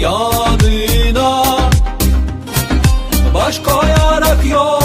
yanına. Baş koyarak yol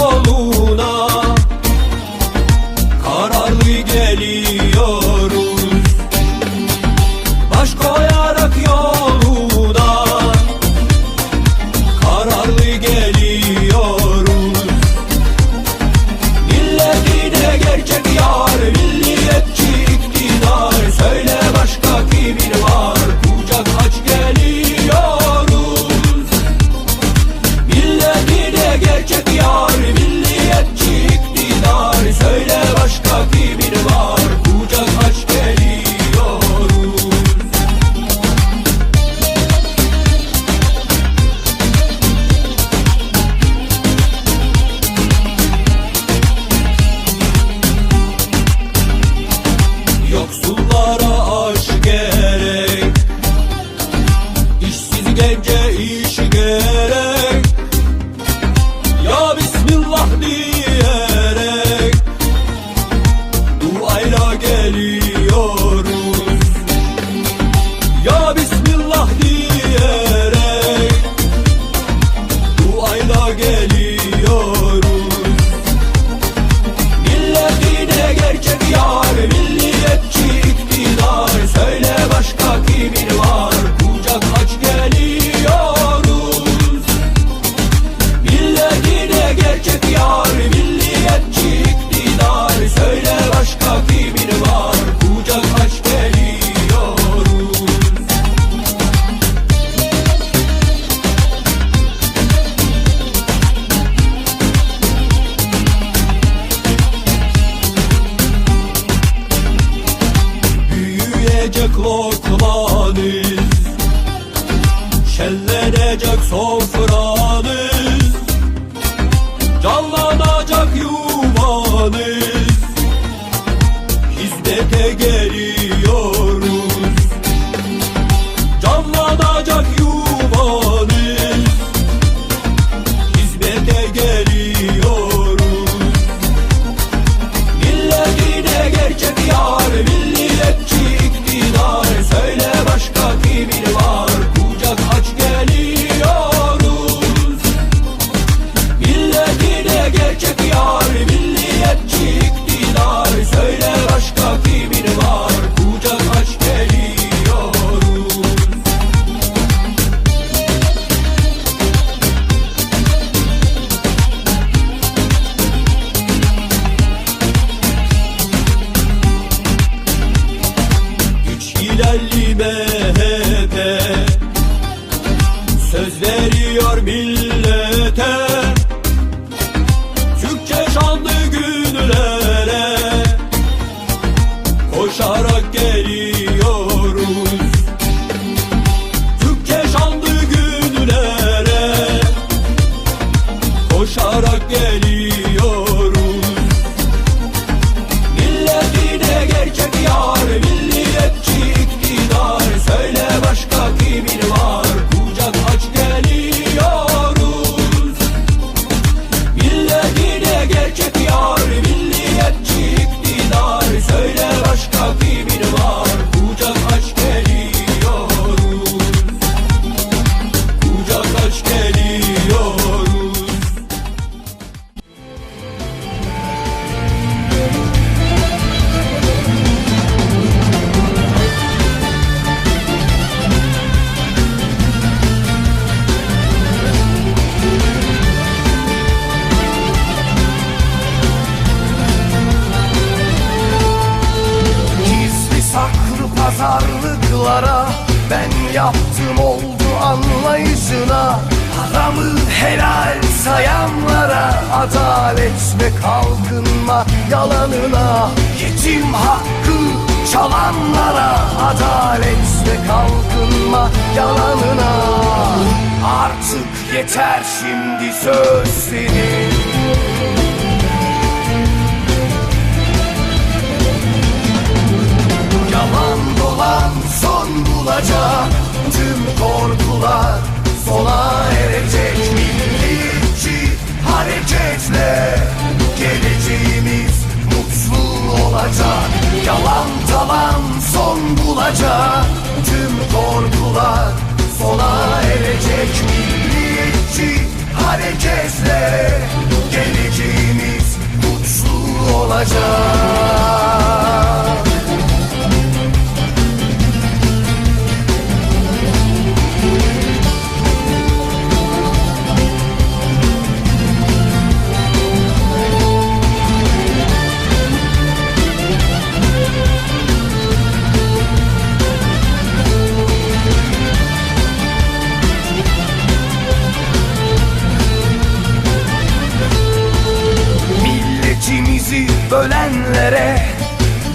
Şellenecek lokmanız Şellenecek sofranız Canlanacak yuvanız. Hizmete geliyoruz. baby. Karlıklara ben yaptım oldu anlayışına. Haramı helal sayanlara Adalet ve kalkınma yalanına. Yetim hakkı çalanlara Adalet ve kalkınma yalanına. Artık yeter şimdi söz senin. bulacak Yalan talan son bulacak Tüm korkular sona erecek Milliyetçi hareketle. Genç Milletimizi bölenlere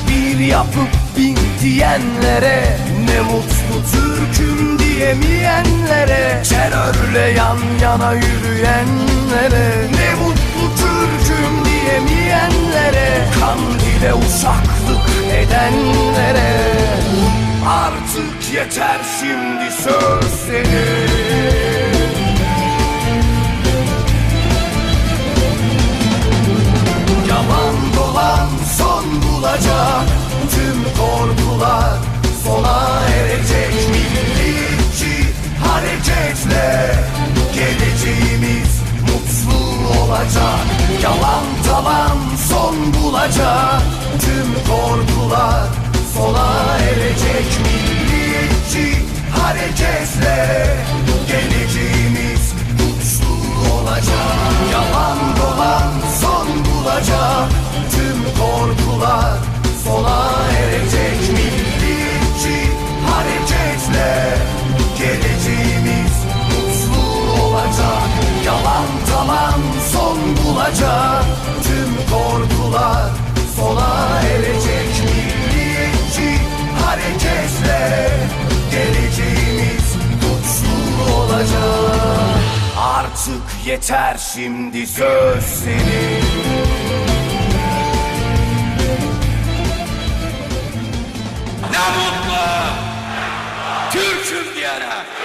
Bir yapıp bin diyenlere Ne mutlu Türk'üm diyemeyenlere Terörle yan yana yürüyenlere Ne mutlu Türk'üm diyemeyenlere Kandile uşaklık edenlere. Artık yeter şimdi söz senin Yalan talan son bulacak. Tüm korkular sona erecek. Milliyetçi hareketle Geleceğimiz bulacak? Tüm korkular sona erecek. Milliyetçi hareketle Geleceğimiz mutlu olacak. Artık yeter şimdi söz senin. Ne mutlu Türk'üm diyene